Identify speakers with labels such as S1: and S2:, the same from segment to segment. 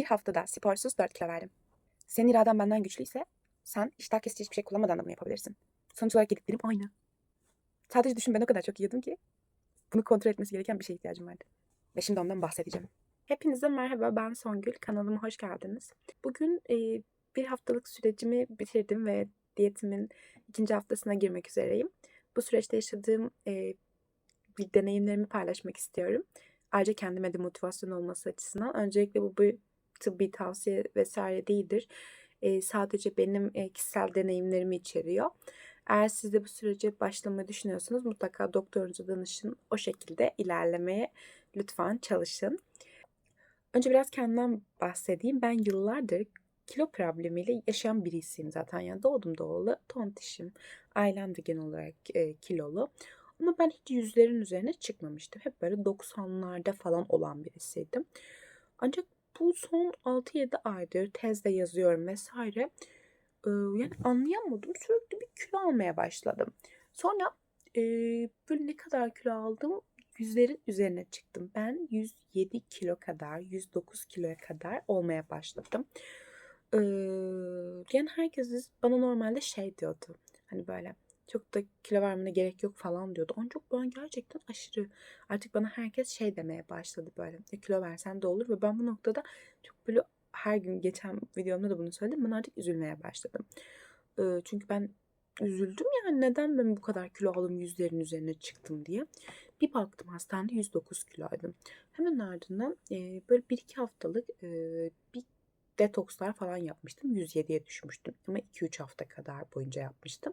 S1: Bir haftada sporsuz 4 kilo verdim. Senin iraden benden güçlüyse sen iştah kesici hiçbir şey kullanmadan da bunu yapabilirsin. Sonuç olarak yediklerim aynı. Sadece düşün ben o kadar çok yiyordum ki bunu kontrol etmesi gereken bir şeye ihtiyacım vardı. Ve şimdi ondan bahsedeceğim. Hepinize merhaba ben Songül. Kanalıma hoş geldiniz. Bugün e, bir haftalık sürecimi bitirdim ve diyetimin ikinci haftasına girmek üzereyim. Bu süreçte yaşadığım e, bir deneyimlerimi paylaşmak istiyorum. Ayrıca kendime de motivasyon olması açısından. Öncelikle bu bir tıbbi tavsiye vesaire değildir. E, sadece benim e, kişisel deneyimlerimi içeriyor. Eğer siz de bu sürece başlamayı düşünüyorsanız mutlaka doktorunuza danışın. O şekilde ilerlemeye lütfen çalışın. Önce biraz kendimden bahsedeyim. Ben yıllardır kilo problemiyle yaşayan birisiyim zaten. Yani doğdum doğalı tontişim. Ailem de genel olarak e, kilolu. Ama ben hiç yüzlerin üzerine çıkmamıştım. Hep böyle 90'larda falan olan birisiydim. Ancak bu son 6-7 aydır tezde yazıyorum vesaire. Ee, yani anlayamadım. Sürekli bir kilo almaya başladım. Sonra e, böyle ne kadar kilo aldım yüzlerin üzerine çıktım. Ben 107 kilo kadar, 109 kiloya kadar olmaya başladım. Ee, yani herkes bana normalde şey diyordu. Hani böyle çok da kilo vermene gerek yok falan diyordu. Ancak ben gerçekten aşırı artık bana herkes şey demeye başladı böyle. Ya kilo versen de olur ve ben bu noktada çok böyle her gün geçen videomda da bunu söyledim. Ben artık üzülmeye başladım. Ee, çünkü ben üzüldüm yani neden ben bu kadar kilo aldım yüzlerin üzerine çıktım diye. Bir baktım hastanede 109 kiloydım. Hemen ardından e, böyle bir iki haftalık e, bir detokslar falan yapmıştım. 107'ye düşmüştüm. Ama 2-3 hafta kadar boyunca yapmıştım.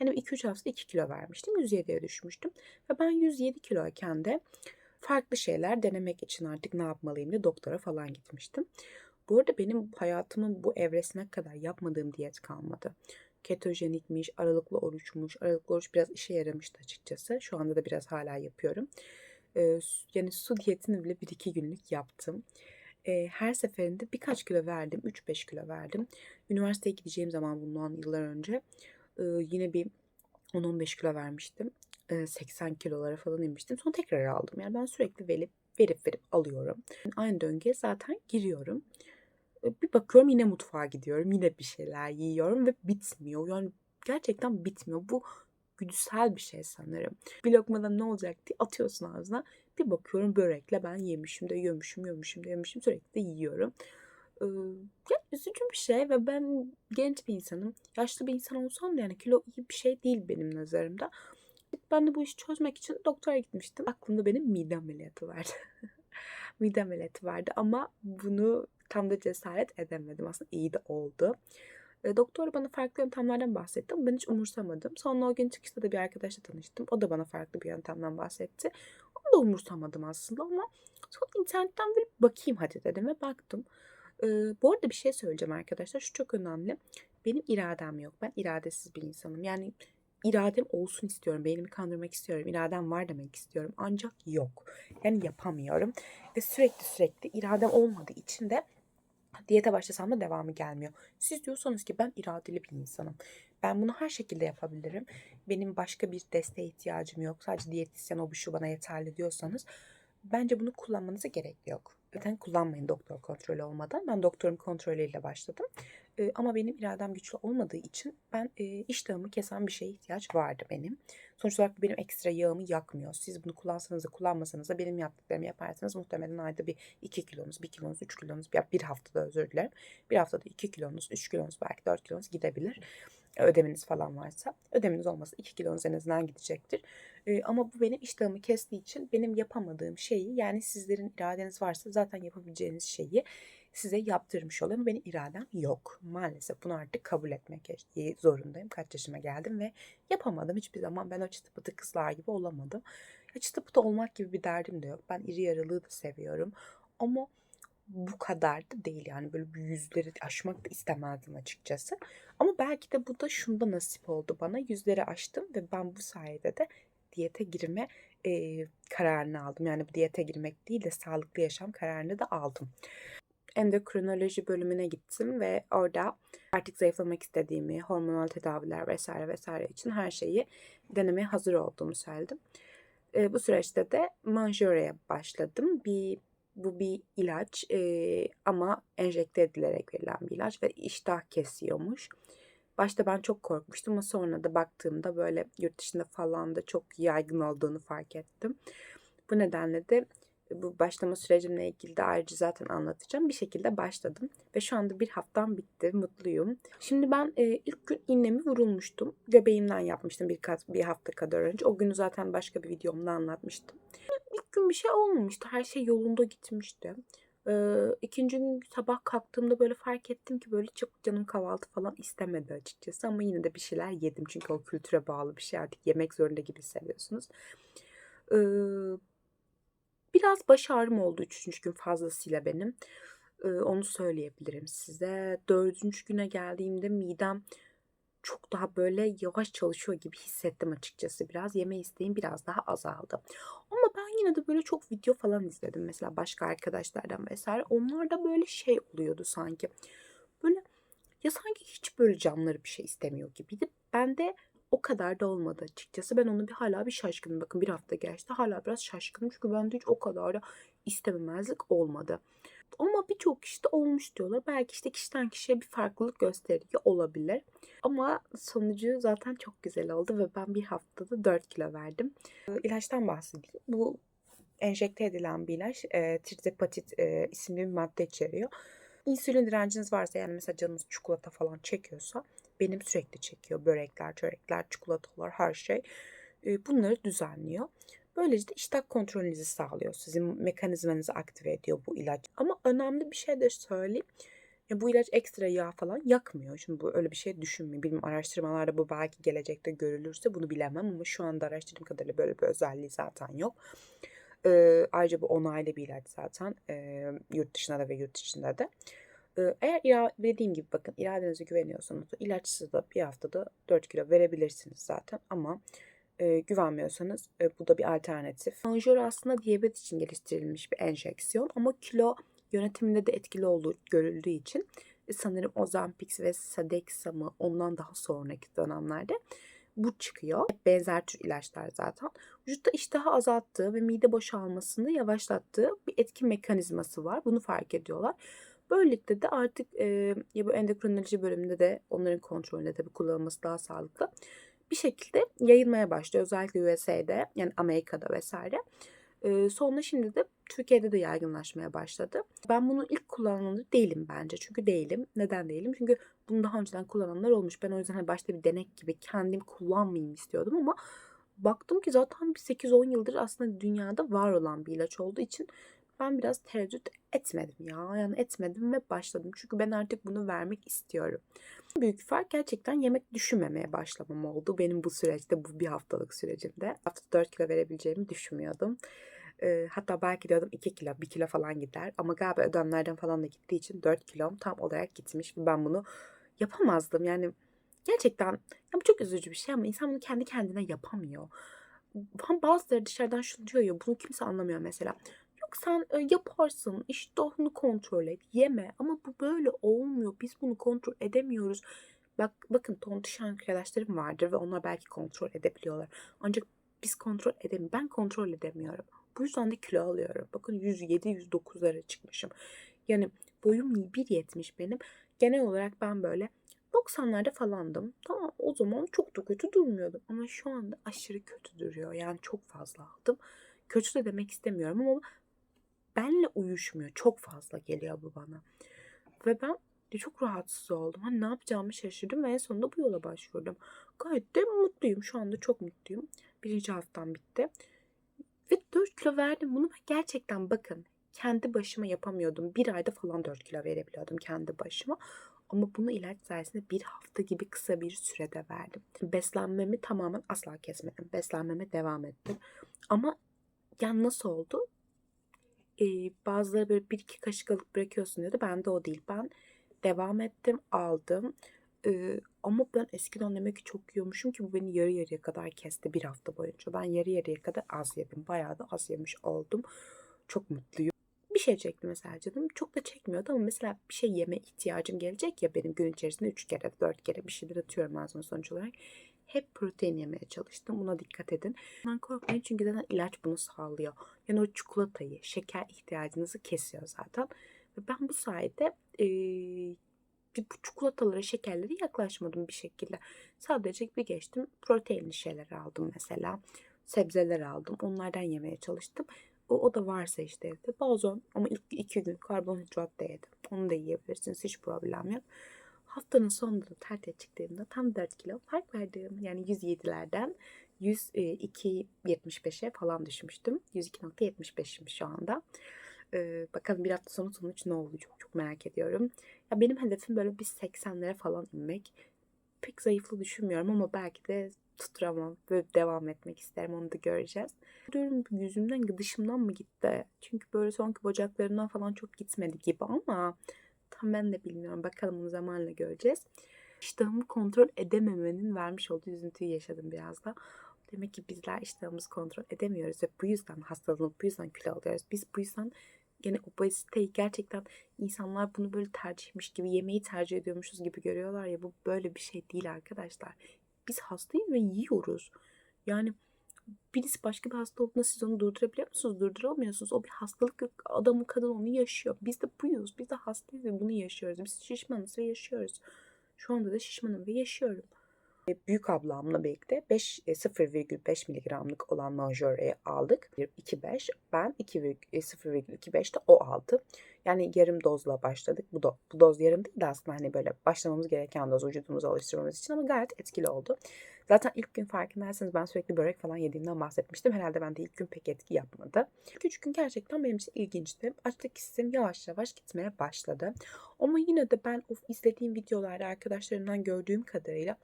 S1: Yani 2-3 hafta 2 kilo vermiştim. 107'ye düşmüştüm. Ve ben 107 kiloyken de farklı şeyler denemek için artık ne yapmalıyım diye doktora falan gitmiştim. Bu arada benim hayatımın bu evresine kadar yapmadığım diyet kalmadı. Ketojenikmiş, aralıklı oruçmuş. Aralıklı oruç biraz işe yaramıştı açıkçası. Şu anda da biraz hala yapıyorum. Ee, yani su diyetini bile 1-2 günlük yaptım. Ee, her seferinde birkaç kilo verdim. 3-5 kilo verdim. Üniversiteye gideceğim zaman bundan yıllar önce e, yine bir 10-15 kilo vermiştim. E, 80 kilolara falan inmiştim. Sonra tekrar aldım. Yani ben sürekli verip verip verip alıyorum. Aynı döngüye zaten giriyorum. E, bir bakıyorum yine mutfağa gidiyorum. Yine bir şeyler yiyorum ve bitmiyor. Yani gerçekten bitmiyor. Bu güdüsel bir şey sanırım. Bir lokmadan ne olacak diye atıyorsun ağzına. Bir bakıyorum börekle ben yemişim de yiyormuşum, yiyormuşum de yemişim. Sürekli de yiyorum. Ee, ya üzücü bir şey ve ben genç bir insanım. Yaşlı bir insan olsam da yani kilo iyi bir şey değil benim nazarımda. Ben de bu işi çözmek için doktora gitmiştim. Aklımda benim mide ameliyatı vardı. mide ameliyatı vardı ama bunu tam da cesaret edemedim. Aslında iyi de oldu. E, doktor bana farklı yöntemlerden bahsetti ama ben hiç umursamadım. Sonra o gün çıkışta da bir arkadaşla tanıştım. O da bana farklı bir yöntemden bahsetti. Onu da umursamadım aslında ama sonra internetten bir bakayım hadi dedim ve baktım. E, bu arada bir şey söyleyeceğim arkadaşlar. Şu çok önemli. Benim iradem yok. Ben iradesiz bir insanım. Yani iradem olsun istiyorum. Beynimi kandırmak istiyorum. İradem var demek istiyorum. Ancak yok. Yani yapamıyorum. Ve sürekli sürekli iradem olmadığı için de diyete başlasam da devamı gelmiyor. Siz diyorsanız ki ben iradeli bir insanım. Ben bunu her şekilde yapabilirim. Benim başka bir desteğe ihtiyacım yok. Sadece diyetisyen o bu şu bana yeterli diyorsanız bence bunu kullanmanıza gerek yok. Zaten kullanmayın doktor kontrolü olmadan. Ben doktorun kontrolüyle başladım. Ee, ama benim iradem güçlü olmadığı için ben e, iştahımı kesen bir şeye ihtiyaç vardı benim. Sonuç olarak benim ekstra yağımı yakmıyor. Siz bunu kullansanız da kullanmasanız da benim yaptıklarımı yaparsanız muhtemelen ayda bir 2 kilonuz, 1 kilonuz, 3 kilonuz, bir haftada özür dilerim. Bir haftada 2 kilonuz, 3 kilonuz belki 4 kilonuz gidebilir ödemeniz falan varsa. Ödemeniz olmasa 2 kilonuz en azından gidecektir. Ee, ama bu benim iştahımı kestiği için benim yapamadığım şeyi yani sizlerin iradeniz varsa zaten yapabileceğiniz şeyi size yaptırmış oluyorum. Benim iradem yok. Maalesef bunu artık kabul etmek zorundayım. Kaç yaşıma geldim ve yapamadım. Hiçbir zaman ben o çıtı pıtı kızlar gibi olamadım. Ya çıtı pıtı olmak gibi bir derdim de yok. Ben iri yarılığı da seviyorum. Ama bu kadar da değil yani böyle bir yüzleri aşmak da istemezdim açıkçası. Ama belki de bu da şunda nasip oldu bana. Yüzleri aştım ve ben bu sayede de diyete girme e, kararını aldım. Yani bu diyete girmek değil de sağlıklı yaşam kararını da aldım. Endokrinoloji bölümüne gittim ve orada artık zayıflamak istediğimi, hormonal tedaviler vesaire vesaire için her şeyi denemeye hazır olduğumu söyledim. E, bu süreçte de Manjure'ye başladım. Bir Bu bir ilaç eee, ama enjekte edilerek verilen bir ilaç ve iştah kesiyormuş. Başta ben çok korkmuştum ama sonra da baktığımda böyle yurt dışında falan da çok yaygın olduğunu fark ettim. Bu nedenle de bu başlama sürecimle ilgili de ayrıca zaten anlatacağım. Bir şekilde başladım ve şu anda bir haftam bitti. Mutluyum. Şimdi ben e, ilk gün iğnemi vurulmuştum. Göbeğimden yapmıştım bir, bir hafta kadar önce. O günü zaten başka bir videomda anlatmıştım. Gün bir şey olmamıştı. Her şey yolunda gitmişti. Ee, ikinci gün sabah kalktığımda böyle fark ettim ki böyle çok canım kahvaltı falan istemedi açıkçası. Ama yine de bir şeyler yedim. Çünkü o kültüre bağlı bir şey artık yemek zorunda gibi hissediyorsunuz. Ee, biraz baş ağrım oldu üçüncü gün fazlasıyla benim. Ee, onu söyleyebilirim size. Dördüncü güne geldiğimde midem çok daha böyle yavaş çalışıyor gibi hissettim açıkçası biraz. Yeme isteğim biraz daha azaldı. Ama ben yine de böyle çok video falan izledim. Mesela başka arkadaşlardan vesaire. Onlar da böyle şey oluyordu sanki. Böyle ya sanki hiç böyle canları bir şey istemiyor gibiydi. Ben de o kadar da olmadı açıkçası. Ben onu bir hala bir şaşkınım. Bakın bir hafta geçti. Hala biraz şaşkınım. Çünkü bende hiç o kadar da istememezlik olmadı. Ama birçok kişide olmuş diyorlar. Belki işte kişiden kişiye bir farklılık gösteriyor olabilir. Ama sonucu zaten çok güzel oldu ve ben bir haftada 4 kilo verdim. Ee, İlaçtan bahsedeyim. Bu enjekte edilen bir ilaç. E, Tirzepatit e, isimli bir madde içeriyor. İnsülin direnciniz varsa yani mesela canınız çikolata falan çekiyorsa benim sürekli çekiyor. Börekler, çörekler, çikolatalar her şey. E, bunları düzenliyor. Böylece de iştah kontrolünüzü sağlıyor. Sizin mekanizmanızı aktive ediyor bu ilaç. Ama önemli bir şey de söyleyeyim. Ya bu ilaç ekstra yağ falan yakmıyor. Şimdi bu öyle bir şey düşünmeyin. Bilmiyorum araştırmalarda bu belki gelecekte görülürse bunu bilemem ama şu anda araştırdığım kadarıyla böyle bir özelliği zaten yok. Ee, ayrıca bu onaylı bir ilaç zaten. Ee, yurt dışında da ve yurt içinde de. Ee, eğer ira- dediğim gibi bakın iradenize güveniyorsanız ilaçsız da bir haftada 4 kilo verebilirsiniz zaten ama e, güvenmiyorsanız e, bu da bir alternatif. Monjör aslında diyabet için geliştirilmiş bir enjeksiyon ama kilo yönetiminde de etkili olduğu görüldüğü için e, sanırım Ozempic ve Sadexa ondan daha sonraki dönemlerde bu çıkıyor. Benzer tür ilaçlar zaten. Vücutta iştahı azalttığı ve mide boşalmasını yavaşlattığı bir etki mekanizması var. Bunu fark ediyorlar. Böylelikle de artık e, ya bu endokrinoloji bölümünde de onların kontrolünde tabii kullanılması daha sağlıklı bir şekilde yayılmaya başlıyor. Özellikle USA'de yani Amerika'da vesaire. Ee, sonra şimdi de Türkiye'de de yaygınlaşmaya başladı. Ben bunu ilk kullananı değilim bence. Çünkü değilim. Neden değilim? Çünkü bunu daha önceden kullananlar olmuş. Ben o yüzden hani başta bir denek gibi kendim kullanmayayım istiyordum ama baktım ki zaten bir 8-10 yıldır aslında dünyada var olan bir ilaç olduğu için ben biraz tereddüt etmedim ya. Yani etmedim ve başladım. Çünkü ben artık bunu vermek istiyorum. Büyük fark gerçekten yemek düşünmemeye başlamam oldu. Benim bu süreçte, bu bir haftalık sürecimde. Haftada 4 kilo verebileceğimi düşünmüyordum. Ee, hatta belki diyordum 2 kilo, 1 kilo falan gider. Ama galiba ödemlerden falan da gittiği için 4 kilom tam olarak gitmiş. Ve ben bunu yapamazdım. Yani gerçekten ya bu çok üzücü bir şey ama insan bunu kendi kendine yapamıyor. Bazıları dışarıdan şunu diyor ya bunu kimse anlamıyor mesela. Yok sen e, yaparsın iştahını kontrol et yeme ama bu böyle olmuyor biz bunu kontrol edemiyoruz. Bak bakın tontiş arkadaşlarım vardır ve onlar belki kontrol edebiliyorlar. Ancak biz kontrol edemiyoruz. Ben kontrol edemiyorum. Bu yüzden de kilo alıyorum. Bakın 107-109'lara çıkmışım. Yani boyum 1.70 benim. Genel olarak ben böyle 90'larda falandım. Tamam o zaman çok da kötü durmuyordum. Ama şu anda aşırı kötü duruyor. Yani çok fazla aldım. Kötü de demek istemiyorum ama benle uyuşmuyor. Çok fazla geliyor bu bana. Ve ben de çok rahatsız oldum. Hani ne yapacağımı şaşırdım ve en sonunda bu yola başvurdum. Gayet de mutluyum. Şu anda çok mutluyum. Birinci haftam bitti. Ve 4 kilo verdim. Bunu gerçekten bakın kendi başıma yapamıyordum. Bir ayda falan 4 kilo verebiliyordum kendi başıma. Ama bunu ilaç sayesinde bir hafta gibi kısa bir sürede verdim. Beslenmemi tamamen asla kesmedim. Beslenmeme devam ettim. Ama yani nasıl oldu? Ee, bazıları böyle bir iki kaşık alıp bırakıyorsun diyordu. Ben de o değil. Ben devam ettim, aldım. Ee, ama ben eskiden demek ki çok yiyormuşum ki bu beni yarı yarıya kadar kesti bir hafta boyunca. Ben yarı yarıya kadar az yedim. Bayağı da az yemiş oldum. Çok mutluyum. Bir şey çekti mesela canım. Çok da çekmiyordu ama mesela bir şey yeme ihtiyacım gelecek ya benim gün içerisinde 3 kere 4 kere bir şeyler atıyorum ağzıma sonuç olarak. hep protein yemeye çalıştım. Buna dikkat edin. Bundan korkmayın çünkü zaten ilaç bunu sağlıyor. Yani o çikolatayı, şeker ihtiyacınızı kesiyor zaten. Ve ben bu sayede bir bu çikolatalara, şekerlere yaklaşmadım bir şekilde. Sadece bir geçtim proteinli şeyler aldım mesela. Sebzeler aldım. Onlardan yemeye çalıştım. O, o da varsa işte evde. Bazen ama ilk iki gün karbonhidrat da yedim. Onu da yiyebilirsiniz. Hiç problem yok. Haftanın sonunda da tartıya çıktığımda tam 4 kilo fark verdim. Yani 107'lerden 102.75'e falan düşmüştüm. 102.75'im şu anda. Ee, bakalım bir hafta sonu sonuç ne olacak çok merak ediyorum. Ya benim hedefim böyle bir 80'lere falan inmek. Pek zayıflı düşünmüyorum ama belki de tutturamam. Böyle devam etmek isterim onu da göreceğiz. Diyorum yüzümden dışımdan mı gitti? Çünkü böyle sonki bacaklarından falan çok gitmedi gibi ama tam ben de bilmiyorum. Bakalım onu zamanla göreceğiz. İştahımı kontrol edememenin vermiş olduğu üzüntüyü yaşadım biraz da. Demek ki bizler iştahımızı kontrol edemiyoruz ve bu yüzden hastalanıp bu yüzden kilo alıyoruz. Biz bu yüzden gene obeziteyi gerçekten insanlar bunu böyle tercihmiş gibi yemeği tercih ediyormuşuz gibi görüyorlar ya bu böyle bir şey değil arkadaşlar. Biz hastayız ve yiyoruz. Yani birisi başka bir hasta olduğunda siz onu durdurabiliyor musunuz? Durduramıyorsunuz. O bir hastalık yok. Adamı kadın onu yaşıyor. Biz de buyuz. Biz de hastayız ve bunu yaşıyoruz. Biz şişmanız ve yaşıyoruz. Şu anda da şişmanım ve yaşıyorum. E, Büyük ablamla birlikte 5 e, 0,5 miligramlık olan Majore'yi aldık. 2,5 ben 2, e, 0,25 de o aldı. Yani yarım dozla başladık. Bu, do, bu doz yarım değil de aslında hani böyle başlamamız gereken doz vücudumuzu alıştırmamız için ama gayet etkili oldu. Zaten ilk gün farkındaysanız ben sürekli börek falan yediğimden bahsetmiştim. Herhalde bende ilk gün pek etki yapmadı. Üç gün gerçekten benim için ilginçti. Açlık hissim yavaş yavaş gitmeye başladı. Ama yine de ben o izlediğim videolarda arkadaşlarımdan gördüğüm kadarıyla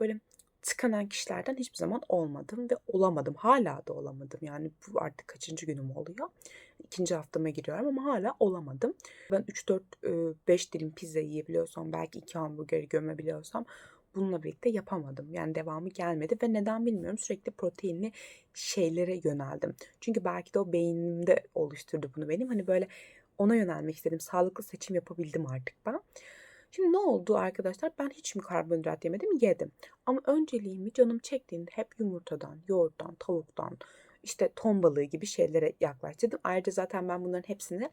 S1: böyle tıkanan kişilerden hiçbir zaman olmadım ve olamadım. Hala da olamadım. Yani bu artık kaçıncı günüm oluyor. İkinci haftama giriyorum ama hala olamadım. Ben 3-4-5 dilim pizza yiyebiliyorsam, belki 2 hamburgeri gömebiliyorsam bununla birlikte yapamadım. Yani devamı gelmedi ve neden bilmiyorum sürekli proteinli şeylere yöneldim. Çünkü belki de o beynimde oluşturdu bunu benim. Hani böyle ona yönelmek istedim. Sağlıklı seçim yapabildim artık ben. Şimdi ne oldu arkadaşlar? Ben hiç mi karbonhidrat yemedim? Yedim. Ama önceliğimi canım çektiğinde hep yumurtadan, yoğurttan, tavuktan, işte ton balığı gibi şeylere yaklaştırdım. Ayrıca zaten ben bunların hepsini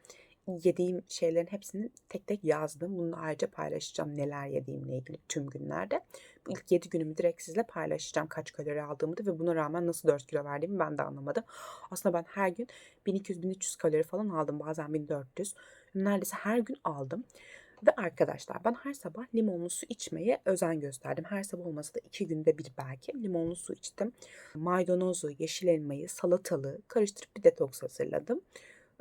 S1: yediğim şeylerin hepsini tek tek yazdım. Bunu ayrıca paylaşacağım neler yediğimle ilgili tüm günlerde. Bu ilk 7 günümü direkt sizle paylaşacağım kaç kalori aldığımı da ve buna rağmen nasıl 4 kilo verdiğimi ben de anlamadım. Aslında ben her gün 1200-1300 kalori falan aldım bazen 1400. Neredeyse her gün aldım. Ve arkadaşlar ben her sabah limonlu su içmeye özen gösterdim. Her sabah olmasa da iki günde bir belki limonlu su içtim. Maydanozu, yeşil elmayı, salatalığı karıştırıp bir detoks hazırladım.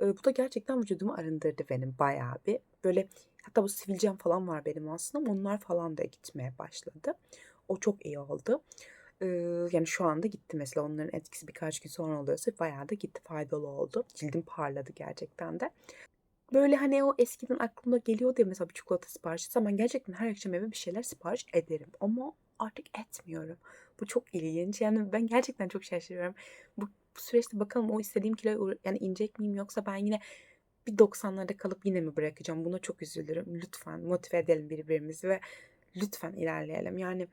S1: Ee, bu da gerçekten vücudumu arındırdı benim bayağı bir. Böyle hatta bu sivilcem falan var benim aslında onlar falan da gitmeye başladı. O çok iyi oldu. Ee, yani şu anda gitti mesela onların etkisi birkaç gün sonra oluyorsa bayağı da gitti faydalı oldu. Cildim parladı gerçekten de. Böyle hani o eskiden aklıma geliyordu ya mesela bir çikolata siparişi etsem ben gerçekten her akşam eve bir şeyler sipariş ederim. Ama artık etmiyorum. Bu çok ilginç. Yani ben gerçekten çok şaşırıyorum. Bu, bu süreçte bakalım o istediğim kilo yani inecek miyim yoksa ben yine bir 90'larda kalıp yine mi bırakacağım? Buna çok üzülürüm. Lütfen motive edelim birbirimizi ve lütfen ilerleyelim. Yani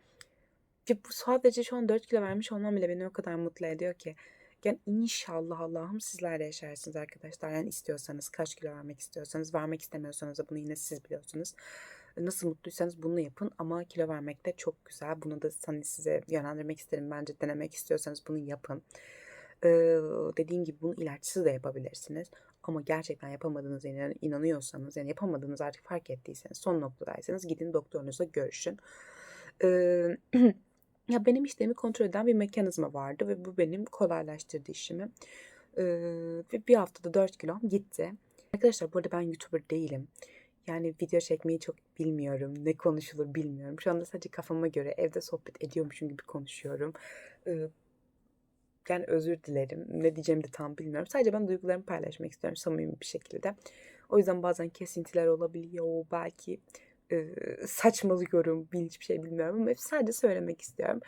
S1: ya bu sadece şu an 4 kilo vermiş olmam bile beni o kadar mutlu ediyor ki. Yani inşallah Allah'ım sizler de yaşarsınız arkadaşlar. Yani istiyorsanız, kaç kilo vermek istiyorsanız, vermek istemiyorsanız da bunu yine siz biliyorsunuz. Nasıl mutluysanız bunu yapın ama kilo vermek de çok güzel. Bunu da hani size yönlendirmek isterim. Bence denemek istiyorsanız bunu yapın. Ee, dediğim gibi bunu ilaçsız da yapabilirsiniz. Ama gerçekten yapamadığınıza inan- inanıyorsanız, yani yapamadığınızı artık fark ettiyseniz, son noktadaysanız gidin doktorunuzla görüşün. Ee, Ya benim işlerimi kontrol eden bir mekanizma vardı ve bu benim kolaylaştırdı işimi. Ee, ve bir haftada 4 kilom gitti. Arkadaşlar bu arada ben YouTuber değilim. Yani video çekmeyi çok bilmiyorum. Ne konuşulur bilmiyorum. Şu anda sadece kafama göre evde sohbet ediyormuşum gibi konuşuyorum. Ee, yani özür dilerim. Ne diyeceğimi de tam bilmiyorum. Sadece ben duygularımı paylaşmak istiyorum samimi bir şekilde. O yüzden bazen kesintiler olabiliyor. Belki e, saçmalıyorum. Hiçbir şey bilmiyorum ama sadece söylemek istiyorum.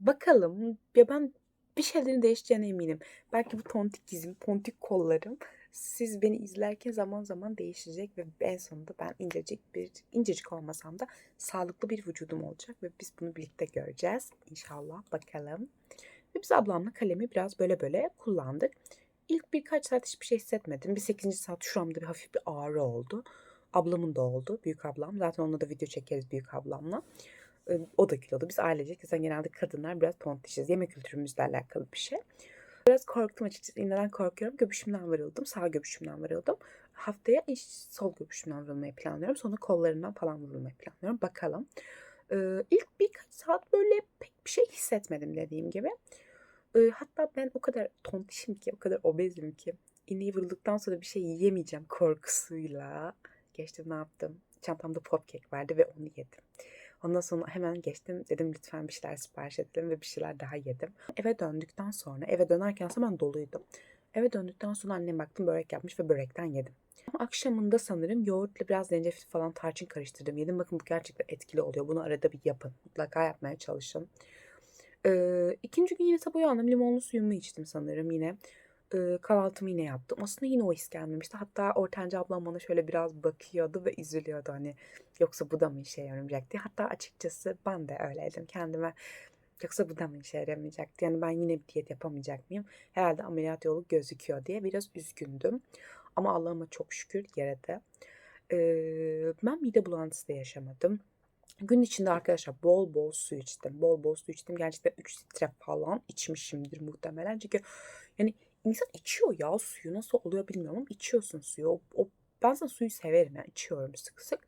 S1: Bakalım ya ben bir şeylerin değişeceğine eminim. Belki bu tontik dizim, tontik kollarım siz beni izlerken zaman zaman değişecek ve en sonunda ben incecik bir incecik olmasam da sağlıklı bir vücudum olacak ve biz bunu birlikte göreceğiz inşallah bakalım. Ve biz ablamla kalemi biraz böyle böyle kullandık. İlk birkaç saat hiçbir şey hissetmedim. Bir 8. saat şuramda bir hafif bir ağrı oldu. Ablamın da oldu. Büyük ablam. Zaten onunla da video çekeriz büyük ablamla. O da kilolu. Biz ailecek. Zaten genelde kadınlar biraz tontişiz. Yemek kültürümüzle alakalı bir şey. Biraz korktum açıkçası. Neden korkuyorum? Göbüşümden vuruldım. Sağ göbüşümden vuruldım. Haftaya iş sol göbüşümden vurulmayı planlıyorum. Sonra kollarından falan vurulmayı planlıyorum. Bakalım. Ee, ilk birkaç saat böyle pek bir şey hissetmedim dediğim gibi. Ee, hatta ben o kadar tontişim ki, o kadar obezim ki. İğneyi vurulduktan sonra bir şey yiyemeyeceğim korkusuyla. Geçtim ne yaptım? Çantamda popkek vardı ve onu yedim. Ondan sonra hemen geçtim. Dedim lütfen bir şeyler sipariş edelim ve bir şeyler daha yedim. Eve döndükten sonra, eve dönerken ben doluydum. Eve döndükten sonra annem baktım börek yapmış ve börekten yedim. Akşamında sanırım yoğurtla biraz zencefil falan tarçın karıştırdım. Yedim bakın bu gerçekten etkili oluyor. Bunu arada bir yapın. Mutlaka yapmaya çalışın. Ee, ikinci gün yine sabah uyandım. Limonlu suyumu içtim sanırım yine. Ee, kahvaltımı yine yaptım. Aslında yine o his gelmemişti. Hatta Ortanca ablam bana şöyle biraz bakıyordu ve üzülüyordu hani yoksa bu da mı işe yaramayacak diye. Hatta açıkçası ben de öyleydim kendime. Yoksa bu da mı işe yaramayacaktı? Yani ben yine bir diyet yapamayacak mıyım? Herhalde ameliyat yolu gözüküyor diye biraz üzgündüm. Ama Allah'ıma çok şükür yere Ee, ben mide bulantısı da yaşamadım. Gün içinde arkadaşlar bol bol su içtim. Bol bol su içtim. Gerçekten 3 litre falan içmişimdir muhtemelen. Çünkü yani insan içiyor ya suyu. Nasıl oluyor bilmiyorum ama içiyorsun suyu. O, o, ben zaten suyu severim yani içiyorum sık sık.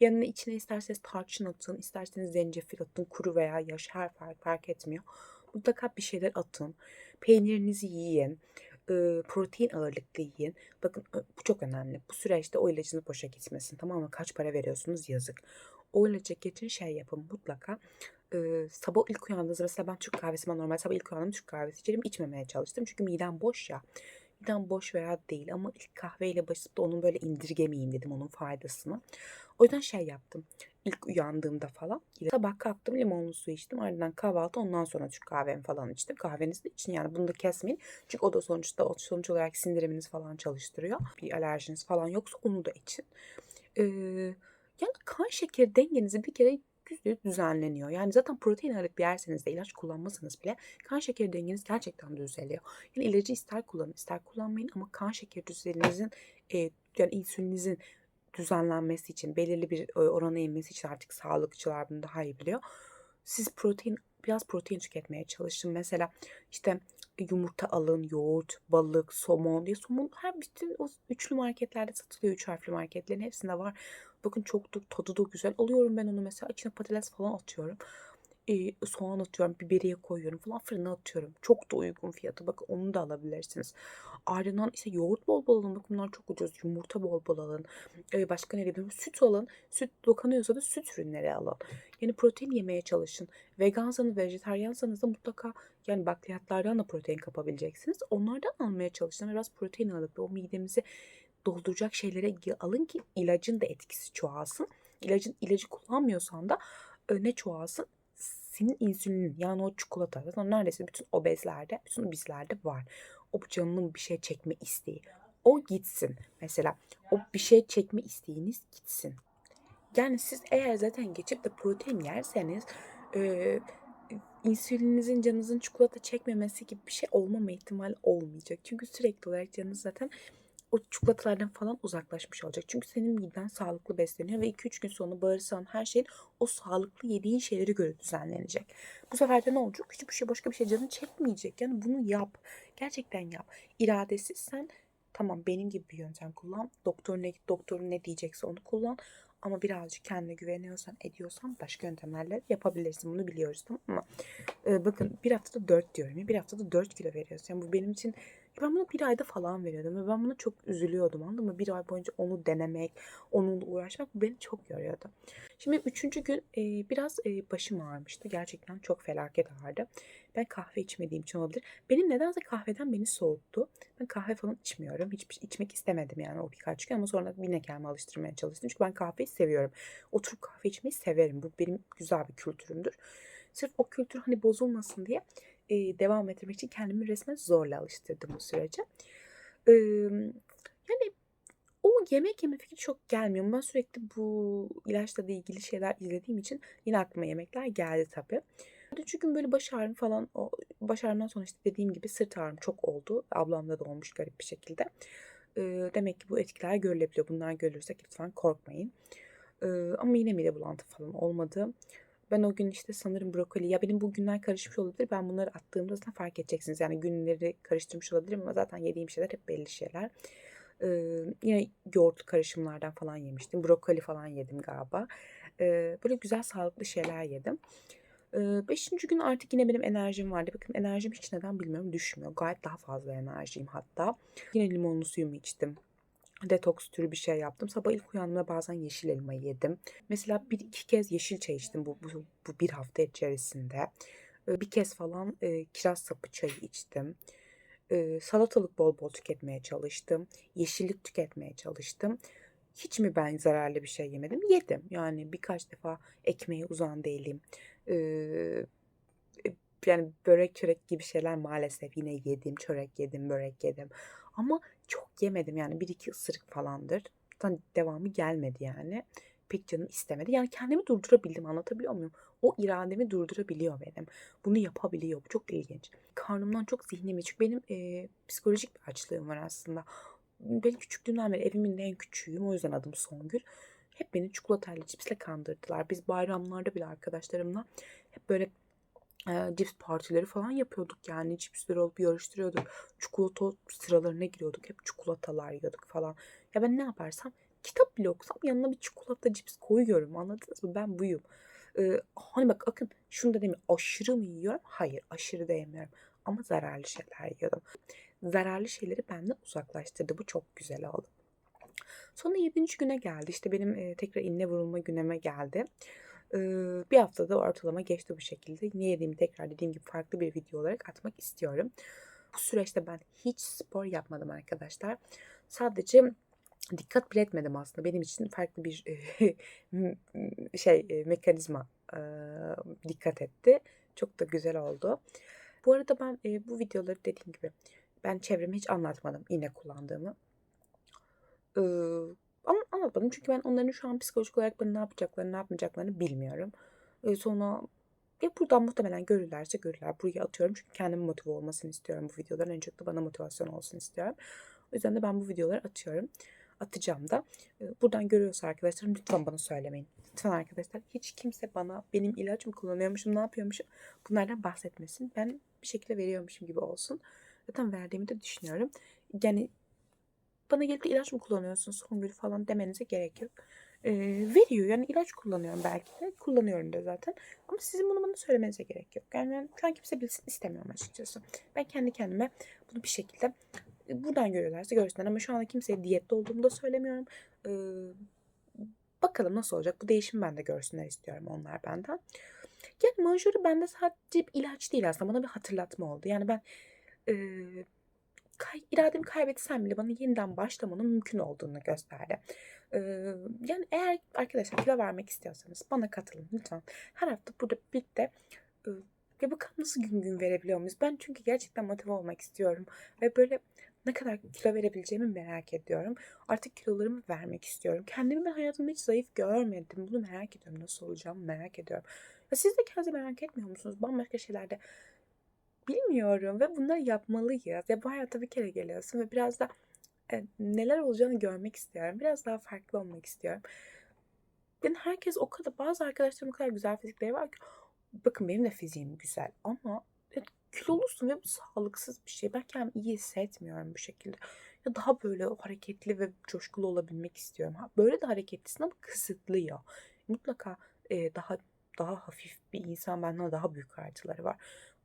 S1: Yanına içine isterseniz tarçın atın, isterseniz zencefil atın, kuru veya yaş her fark, fark etmiyor. Mutlaka bir şeyler atın. Peynirinizi yiyin. Protein ağırlıklı yiyin. Bakın bu çok önemli. Bu süreçte o ilacınız boşa gitmesin. Tamam mı? Kaç para veriyorsunuz yazık. O ilacı geçin şey yapın mutlaka. E, sabah ilk uyandığınızda mesela ben Türk kahvesi ben normal sabah ilk uyandığımda Türk kahvesi içerim içmemeye çalıştım. Çünkü midem boş ya. Midem boş veya değil ama ilk kahveyle başlayıp da onun böyle indirgemeyeyim dedim onun faydasını. O yüzden şey yaptım. İlk uyandığımda falan. Sabah kalktım limonlu su içtim. Ardından kahvaltı ondan sonra Türk kahvemi falan içtim. Kahvenizi de için yani bunu da kesmeyin. Çünkü o da sonuçta o sonuç olarak sindiriminiz falan çalıştırıyor. Bir alerjiniz falan yoksa onu da için. Ee, yani kan şekeri dengenizi bir kere yüzde yüz düzenleniyor. Yani zaten protein ağırlıklı yerseniz de ilaç kullanmasanız bile kan şekeri dengeniz gerçekten düzeliyor. Yani ilacı ister kullanın ister kullanmayın ama kan şekeri düzeninizin e, yani insülininizin düzenlenmesi için belirli bir e, orana inmesi için artık sağlıkçılar bunu daha iyi biliyor. Siz protein biraz protein tüketmeye çalışın. Mesela işte yumurta alın, yoğurt, balık, somon diye somon her bütün o üçlü marketlerde satılıyor. Üç harfli marketlerin hepsinde var. Bakın çok da tadı da güzel. Alıyorum ben onu mesela içine patates falan atıyorum. Ee, soğan atıyorum, biberiye koyuyorum falan fırına atıyorum. Çok da uygun fiyatı. Bakın onu da alabilirsiniz. Ardından işte yoğurt bol bol alın. Bakın bunlar çok ucuz. Yumurta bol bol alın. Ee, başka ne diyeyim? Süt alın. Süt dokunuyorsa da süt ürünleri alın. Yani protein yemeye çalışın. Vegansanız, vejetaryensanız da mutlaka yani bakliyatlardan da protein kapabileceksiniz. Onlardan almaya çalışın. Biraz protein alıp o midemizi dolduracak şeylere alın ki ilacın da etkisi çoğalsın. İlacın ilacı kullanmıyorsan da e, ne çoğalsın? Senin insülinin yani o çikolata zaten neredeyse bütün obezlerde, bütün obezlerde var. O canının bir şey çekme isteği. O gitsin. Mesela o bir şey çekme isteğiniz gitsin. Yani siz eğer zaten geçip de protein yerseniz e, insülininizin canınızın çikolata çekmemesi gibi bir şey olmama ihtimali olmayacak. Çünkü sürekli olarak canınız zaten o çikolatalardan falan uzaklaşmış olacak. Çünkü senin miden sağlıklı besleniyor ve 2-3 gün sonra bağırsağın her şeyin o sağlıklı yediğin şeyleri göre düzenlenecek. Bu sefer de ne olacak? Hiçbir şey başka bir şey canın çekmeyecek. Yani bunu yap. Gerçekten yap. İradesizsen tamam benim gibi bir yöntem kullan. Doktor ne, doktorun ne diyecekse onu kullan. Ama birazcık kendine güveniyorsan, ediyorsan başka yöntemlerle yapabilirsin. Bunu biliyoruz tamam mı? Ee, bakın bir haftada 4 diyorum. Bir haftada 4 kilo veriyorsun. Yani bu benim için ben bunu bir ayda falan veriyordum ve ben buna çok üzülüyordum anladın mı? Bir ay boyunca onu denemek, onunla uğraşmak beni çok yoruyordu. Şimdi üçüncü gün e, biraz e, başım ağrımıştı. Gerçekten çok felaket ağrıdı. Ben kahve içmediğim için olabilir. Benim nedense kahveden beni soğuttu. Ben kahve falan içmiyorum. Hiç içmek istemedim yani o birkaç gün ama sonra yine kendimi alıştırmaya çalıştım. Çünkü ben kahveyi seviyorum. Oturup kahve içmeyi severim. Bu benim güzel bir kültürümdür. Sırf o kültür hani bozulmasın diye e, devam ettirmek için kendimi resmen zorla alıştırdım bu sürece. E, Yani o yemek yeme fikri çok gelmiyor. Ben sürekli bu ilaçla da ilgili şeyler izlediğim için yine aklıma yemekler geldi tabii. Üçüncü böyle baş ağrım falan, o baş ağrımdan sonra işte dediğim gibi sırt ağrım çok oldu. Ablamda da olmuş garip bir şekilde. Eee, demek ki bu etkiler görülebiliyor. Bunlar görürsek lütfen korkmayın. Eee, ama yine mide bulantı falan olmadı. Ben o gün işte sanırım brokoli ya benim bu günler karışmış olabilir. Ben bunları attığımda zaten fark edeceksiniz. Yani günleri karıştırmış olabilirim ama zaten yediğim şeyler hep belli şeyler. Eee, yine yoğurtlu karışımlardan falan yemiştim. Brokoli falan yedim galiba. Eee, böyle güzel sağlıklı şeyler yedim. Eee, beşinci gün artık yine benim enerjim vardı. Bakın enerjim hiç neden bilmiyorum düşmüyor. Gayet daha fazla enerjiyim hatta. Yine limonlu suyumu içtim. Detoks türü bir şey yaptım. Sabah ilk uyandığımda bazen yeşil elma yedim. Mesela bir iki kez yeşil çay içtim bu, bu, bu bir hafta içerisinde. Eee, bir kez falan eee, kiraz sapı çayı içtim. Eee, salatalık bol bol tüketmeye çalıştım. Yeşillik tüketmeye çalıştım. Hiç mi ben zararlı bir şey yemedim? Yedim. Yani birkaç defa ekmeğe uzan değilim. Eee, e, yani börek çörek gibi şeyler maalesef yine yedim. Çörek yedim, börek yedim. Ama çok yemedim yani bir iki ısırık falandır. Zaten devamı gelmedi yani. Pek canım istemedi. Yani kendimi durdurabildim anlatabiliyor muyum? O irademi durdurabiliyor benim. Bunu yapabiliyor. Bu çok ilginç. Karnımdan çok zihnimi çünkü benim eee, psikolojik bir açlığım var aslında. Ben küçüklüğümden beri evimin en küçüğüyüm. O yüzden adım Songül. Hep beni çikolatayla, cipsle kandırdılar. Biz bayramlarda bile arkadaşlarımla hep böyle eee, cips partileri falan yapıyorduk yani. Cipsleri alıp yarıştırıyorduk. Çikolata sıralarına giriyorduk. Hep çikolatalar yiyorduk falan. Ya ben ne yaparsam kitap bile okusam yanına bir çikolata cips koyuyorum. Anladınız mı? Ben buyum. Eee, hani bak bakın şunu da demiyorum. Aşırı mı yiyorum? Hayır aşırı da yemiyorum. Ama zararlı şeyler yiyordum. Zararlı şeyleri benden uzaklaştırdı. Bu çok güzel oldu. Sonra 7. güne geldi. İşte benim eee, tekrar iğne vurulma güneme geldi. Bir haftada ortalama geçti bu şekilde. Ne yediğimi tekrar dediğim gibi farklı bir video olarak atmak istiyorum. Bu süreçte ben hiç spor yapmadım arkadaşlar. Sadece dikkat bile etmedim aslında. Benim için farklı bir şey e, mekanizma dikkat etti. Çok da güzel oldu. Bu arada ben e, bu videoları dediğim gibi ben çevreme hiç anlatmadım iğne kullandığımı. Ama anlatmadım çünkü ben onların şu an psikolojik olarak bana ne yapacaklarını, ne yapmayacaklarını bilmiyorum. Ee, sonra ya buradan muhtemelen görürlerse görürler. Buraya atıyorum çünkü kendime motive olmasını istiyorum bu videoların. En çok da bana motivasyon olsun istiyorum. O yüzden de ben bu videoları atıyorum. Atacağım da. Ee, buradan görüyorsa arkadaşlarım lütfen bana söylemeyin. Lütfen arkadaşlar hiç kimse bana benim ilaç mı kullanıyormuşum, ne yapıyormuşum bunlardan bahsetmesin. Ben bir şekilde veriyormuşum gibi olsun. Zaten verdiğimi de düşünüyorum. Yani bana gelip de ilaç mı kullanıyorsun Songül falan demenize gerek yok. Ee, veriyor yani ilaç kullanıyorum belki de kullanıyorum da zaten ama sizin bunu bana söylemenize gerek yok. Yani ben şu an kimse bilsin istemiyorum açıkçası. Ben kendi kendime bunu bir şekilde e, buradan görüyorlarsa görsünler ama şu anda kimseye diyette olduğumu da söylemiyorum. Ee, bakalım nasıl olacak bu değişim ben de görsünler istiyorum onlar benden. Yani manjörü bende sadece ilaç değil aslında bana bir hatırlatma oldu. Yani ben e, kay, irademi kaybetsem bile bana yeniden başlamanın mümkün olduğunu gösterdi. Ee, yani eğer arkadaşlar kilo vermek istiyorsanız bana katılın lütfen. Her hafta burada birlikte e, bakalım nasıl gün gün verebiliyor muyuz? Ben çünkü gerçekten motive olmak istiyorum. Ve böyle ne kadar kilo verebileceğimi merak ediyorum. Artık kilolarımı vermek istiyorum. Kendimi ben hayatımda hiç zayıf görmedim. Bunu merak ediyorum. Nasıl olacağımı merak ediyorum. Ya siz de kendinizi merak etmiyor musunuz? Bambaşka şeylerde bilmiyorum ve bunları yapmalıyız. Ya bu hayata bir kere geliyorsun ve biraz da e, neler olacağını görmek istiyorum. Biraz daha farklı olmak istiyorum. Yani herkes o kadar, bazı arkadaşlarım o kadar güzel fizikleri var ki bakın benim de fiziğim güzel ama ya, kilolusun ve bu sağlıksız bir şey. Ben kendimi iyi hissetmiyorum bu şekilde. Ya daha böyle hareketli ve coşkulu olabilmek istiyorum. Ha, böyle de hareketlisin ama kısıtlıyor. Mutlaka e, daha daha hafif bir insan benden daha büyük artıları var.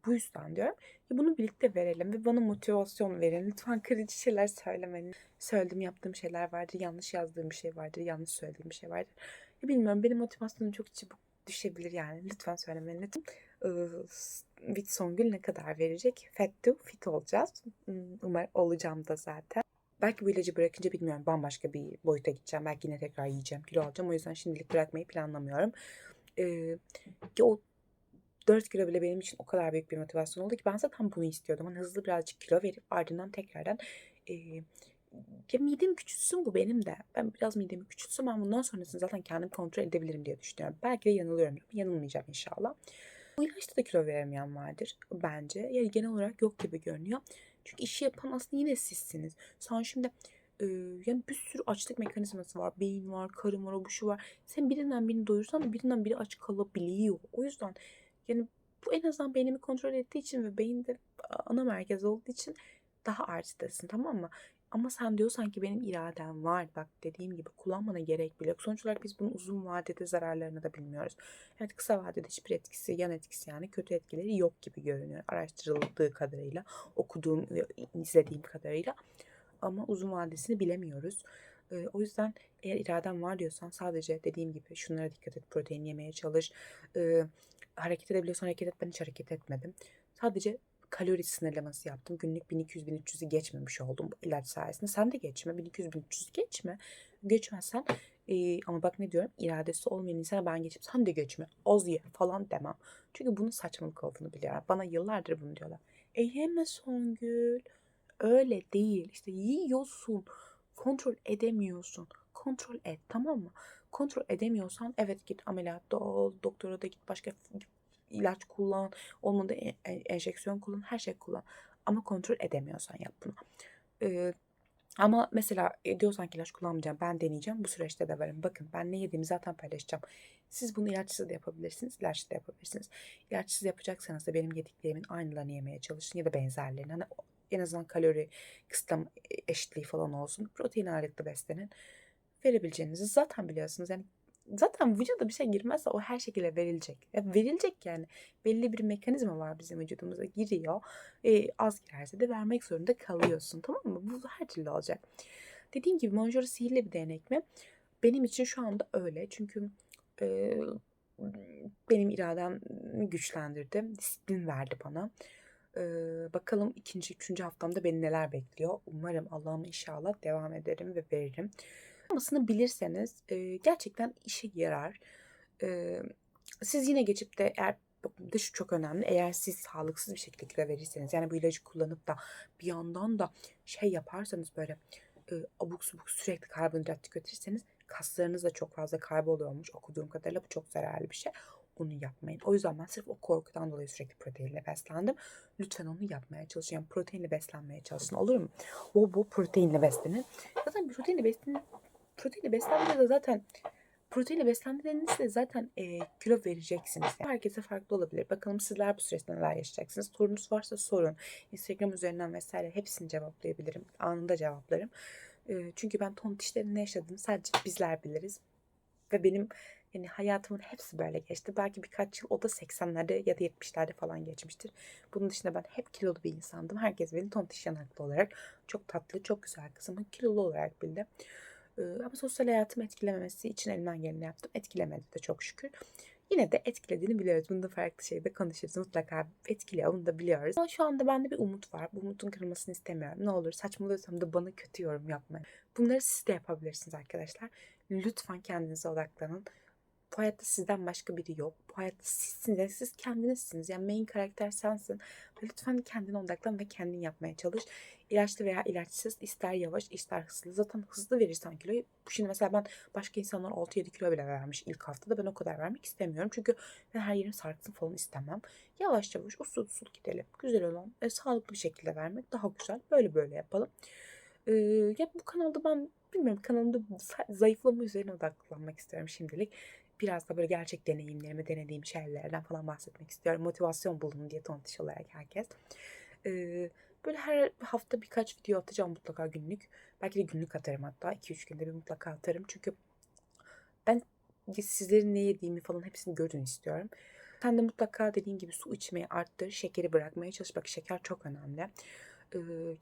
S1: Bu yüzden diyorum ki bunu birlikte verelim ve bana motivasyon verin. Lütfen kırıcı şeyler söylemeyin. Söylediğim yaptığım şeyler vardır, yanlış yazdığım bir şey vardır, yanlış söylediğim bir şey vardır. Ya bilmiyorum benim motivasyonum çok çabuk düşebilir yani. Lütfen söylemeyin. Lütfen. Ee, Fit Songül ne kadar verecek? Fat to fit olacağız. Umarım olacağım da zaten. Belki bu ilacı bırakınca bilmiyorum bambaşka bir boyuta gideceğim. Belki yine tekrar yiyeceğim, kilo alacağım. O yüzden şimdilik bırakmayı planlamıyorum. Ee, o 4 kilo bile benim için o kadar büyük bir motivasyon oldu ki ben zaten bunu istiyordum. Hani hızlı birazcık kilo verip ardından tekrardan e, ya midemi küçültsün bu benim de. Ben biraz midemi küçültsün ben bundan sonrasını zaten kendim kontrol edebilirim diye düşünüyorum. Belki de yanılıyorum. Yanılmayacağım inşallah. Bu ilaçta da kilo veremeyen vardır bence. Yani genel olarak yok gibi görünüyor. Çünkü işi yapan aslında yine sizsiniz. Sen şimdi e, yani bir sürü açlık mekanizması var. Beyin var, karın var, o bu şu var. Sen birinden birini doyursan birinden biri aç kalabiliyor. O yüzden yani bu en azından beynimi kontrol ettiği için ve beyinde ana merkez olduğu için daha artıdasın tamam mı? Ama sen diyorsan ki benim iradem var. Bak dediğim gibi kullanmana gerek bile yok. Sonuç olarak biz bunun uzun vadede zararlarını da bilmiyoruz. Evet kısa vadede hiçbir etkisi, yan etkisi yani kötü etkileri yok gibi görünüyor. Araştırıldığı kadarıyla, okuduğum ve izlediğim kadarıyla. Ama uzun vadesini bilemiyoruz. Ee, o yüzden eğer iraden var diyorsan sadece dediğim gibi şunlara dikkat et. Protein yemeye çalış. Ee, hareket edebiliyorsan hareket et. Ben hiç hareket etmedim. Sadece kalori sınırlaması yaptım. Günlük 1200-1300'ü geçmemiş oldum bu ilaç sayesinde. Sen de geçme. 1200-1300 geçme. Geçmezsen e, ama bak ne diyorum iradesi olmayan insana ben geçip sen de geçme. Az ye falan demem. Çünkü bunun saçmalık olduğunu biliyorum. Bana yıllardır bunu diyorlar. E yeme Songül. Öyle değil. İşte yiyorsun. Kontrol edemiyorsun. Kontrol et tamam mı? Kontrol edemiyorsan evet git ameliyatta ol. Doktora da git başka ilaç kullan. Olmadı e- e- enjeksiyon kullan. Her şey kullan. Ama kontrol edemiyorsan yap bunu. Ee, ama mesela e, diyorsan ki ilaç kullanmayacağım ben deneyeceğim. Bu süreçte de varım. Bakın ben ne yediğimi zaten paylaşacağım. Siz bunu ilaçsız da yapabilirsiniz. ilaçsız da yapabilirsiniz. İlaçsız yapacaksanız da benim yediklerimin aynılarını yemeye çalışın ya da benzerlerini. Hani en azından kalori kısıtlama eşitliği falan olsun. Protein ağırlıklı beslenin. Verebileceğinizi zaten biliyorsunuz. Yani zaten vücuda bir şey girmezse o her şekilde verilecek. Ya verilecek yani. Belli bir mekanizma var bizim vücudumuza giriyor. E, az girerse de vermek zorunda kalıyorsun. Tamam mı? Bu her türlü olacak. Dediğim gibi Monjaro sihirli bir değnek mi? Benim için şu anda öyle. Çünkü e, benim iradem güçlendirdi. Disiplin verdi bana. E, bakalım ikinci, üçüncü haftamda beni neler bekliyor. Umarım Allah'ım inşallah devam ederim ve veririm. Olmasını bilirseniz e, gerçekten işe yarar. E, siz yine geçip de eğer bakın şu çok önemli. Eğer siz sağlıksız bir şekilde kilo verirseniz yani bu ilacı kullanıp da bir yandan da şey yaparsanız böyle e, abuk subuk sürekli karbonhidrat tüketirseniz kaslarınız da çok fazla kayboluyormuş okuduğum kadarıyla bu çok zararlı bir şey. Onu yapmayın. O yüzden ben sırf o korkudan dolayı sürekli proteinle beslendim. Lütfen onu yapmaya çalışın. Yani proteinle beslenmeye çalışın olur mu? Bol bol proteinle beslenin. Zaten proteinle beslenin. Proteinle beslendiğinde de zaten proteinle beslendiğinizde zaten e, kilo vereceksiniz. Yani herkese farklı olabilir. Bakalım sizler bu süreçte neler yaşayacaksınız. Sorunuz varsa sorun. Instagram üzerinden vesaire hepsini cevaplayabilirim. Anında cevaplarım. E, çünkü ben tontişlerin ne yaşadığını sadece bizler biliriz. Ve benim yani hayatımın hepsi böyle geçti. Belki birkaç yıl o da 80'lerde ya da 70'lerde falan geçmiştir. Bunun dışında ben hep kilolu bir insandım. Herkes beni tontiş yanaklı olarak çok tatlı, çok güzel kızım kilolu olarak bildi. Ama sosyal hayatımı etkilememesi için elimden geleni yaptım. Etkilemedi de çok şükür. Yine de etkilediğini biliyoruz. Bunu da farklı şeyde konuşuruz. Mutlaka etkiliyor. Bunu da biliyoruz. Ama şu anda bende bir umut var. Bu umutun kırılmasını istemiyorum. Ne olur saçmalıyorsam da bana kötü yorum yapmayın. Bunları siz de yapabilirsiniz arkadaşlar. Lütfen kendinize odaklanın. Bu hayatta sizden başka biri yok. Bu hayatta sizsiniz. Yani siz kendinizsiniz. Yani main karakter sensin. Lütfen kendine odaklan ve kendin yapmaya çalış. İlaçlı veya ilaçsız ister yavaş ister hızlı. Zaten hızlı verirsen kiloyu. Şimdi mesela ben başka insanlar 6-7 kilo bile vermiş ilk haftada. Ben o kadar vermek istemiyorum. Çünkü ben her yerim sarksın falan istemem. Yavaş yavaş usul usul gidelim. Güzel olan e, sağlıklı bir şekilde vermek daha güzel. Böyle böyle yapalım. Ee, ya bu kanalda ben bilmiyorum kanalımda zayıflama üzerine odaklanmak istiyorum şimdilik biraz da böyle gerçek deneyimlerimi denediğim şeylerden falan bahsetmek istiyorum. Motivasyon bulun diye tontiş olarak herkes. Ee, böyle her hafta birkaç video atacağım mutlaka günlük. Belki de günlük atarım hatta. 2-3 günde bir mutlaka atarım. Çünkü ben sizlerin ne yediğimi falan hepsini görün istiyorum. Sen de mutlaka dediğim gibi su içmeyi arttır. Şekeri bırakmaya çalış. Bak şeker çok önemli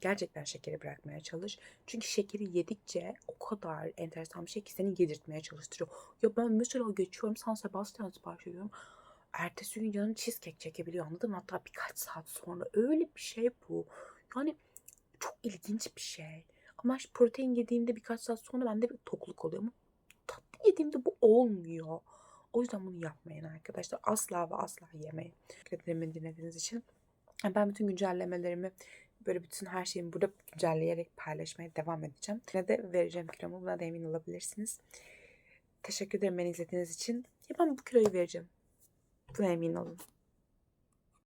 S1: gerçekten şekeri bırakmaya çalış. Çünkü şekeri yedikçe o kadar enteresan bir şey ki seni yedirtmeye çalıştırıyor. Ya ben mesela geçiyorum San Sebastian sipariş ediyorum. Ertesi gün canım cheesecake çekebiliyor anladın mı? Hatta birkaç saat sonra öyle bir şey bu. Yani çok ilginç bir şey. Ama işte protein yediğimde birkaç saat sonra bende bir tokluk oluyor. Ama tatlı yediğimde bu olmuyor. O yüzden bunu yapmayın arkadaşlar. Asla ve asla yemeyin. Teşekkür ederim dinlediğiniz için. Ben bütün güncellemelerimi Böyle bütün her şeyimi burada güncelleyerek paylaşmaya devam edeceğim. Yine de vereceğim kilomu buna da emin olabilirsiniz. Teşekkür ederim beni izlediğiniz için. Ya ben bu kiloyu vereceğim. Buna emin olun.